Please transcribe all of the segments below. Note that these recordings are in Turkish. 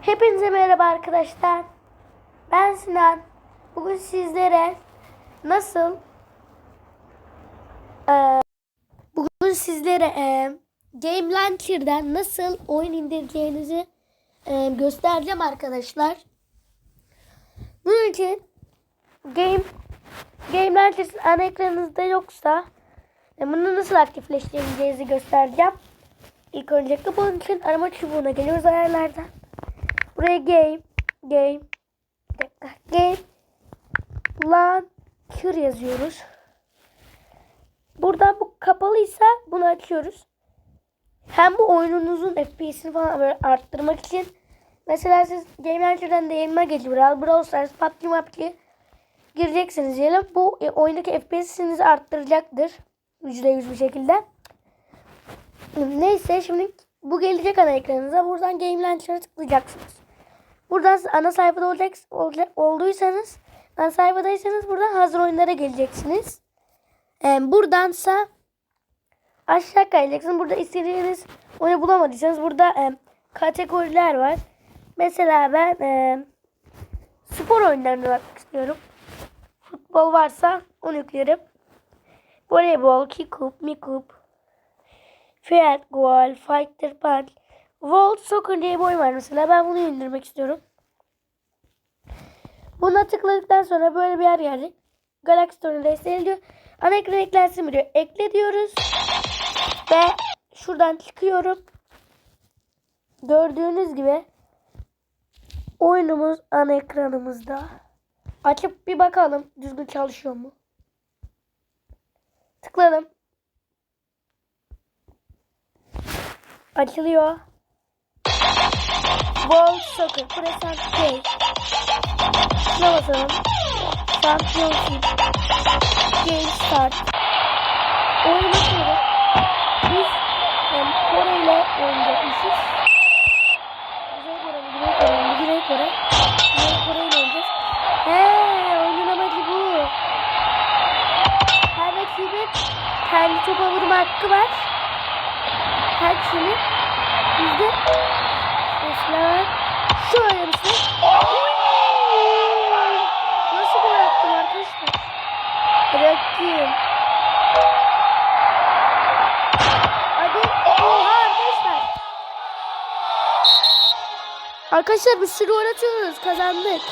Hepinize merhaba arkadaşlar. Ben Sinan. Bugün sizlere nasıl eee, bugün sizlere eee, Game Launcher'dan nasıl oyun indireceğinizi eee, göstereceğim arkadaşlar. Bunun için Game Game Launcher ana ekranınızda yoksa e, bunu nasıl aktifleştireceğinizi göstereceğim. İlk öncelikle bunun için arama çubuğuna geliyoruz ayarlardan. Buraya game, game, game, launcher yazıyoruz. Buradan bu kapalıysa bunu açıyoruz. Hem bu oyununuzun FPS'ini falan böyle arttırmak için mesela siz Game Launcher'dan değinme geçiyor. Brawl Brawl Stars, PUBG, PUBG gireceksiniz diyelim. Bu e, oyundaki FPS'inizi arttıracaktır. %100 bir şekilde. Neyse şimdi bu gelecek ana ekranınıza. Buradan Game Launcher'a tıklayacaksınız. Buradan ana sayfada olacak, olduysanız ana sayfadaysanız buradan hazır oyunlara geleceksiniz. Ee, buradansa aşağı kayacaksınız. Burada istediğiniz oyunu bulamadıysanız burada e, kategoriler var. Mesela ben e, spor oyunlarına bakmak istiyorum. Futbol varsa onu yüklerim. Voleybol, kick-up, mick-up, Fiat, Goal, Fighter, Punch, World Soccer diye bir oyun var mesela. Ben bunu indirmek istiyorum. Buna tıkladıktan sonra böyle bir yer gelecek. Galaxy Store'un desteği diyor. Ana ekran eklensin diyor. Ekle diyoruz. Ve şuradan çıkıyorum. Gördüğünüz gibi oyunumuz ana ekranımızda. Açıp bir bakalım düzgün çalışıyor mu? Tıkladım. Açılıyor. Ball Soccer Present Play. Şuna basalım. Championship. Game Start. Oyuna başlıyoruz. Biz hem Kore ile oynayacakmışız. Kuzey Kore mi? Güney Kore mi? Güney Kore. Güney Kore ile oynayacağız. He, oyunun amacı bu. Her rakibin kendi topa vurma hakkı var. Her kişinin bizde mesela şöyle bir şey. Nasıl gol attım arkadaşlar? Bırakayım. Hadi. Oha arkadaşlar. Arkadaşlar bir sürü gol atıyoruz. Kazandık.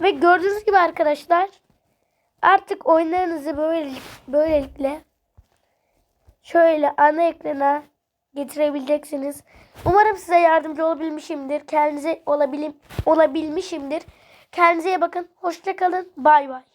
Ve gördüğünüz gibi arkadaşlar artık oyunlarınızı böyle böylelikle şöyle ana ekrana getirebileceksiniz. Umarım size yardımcı olabilmişimdir. Kendinize olabilim olabilmişimdir. Kendinize bakın. Hoşça kalın. Bay bay.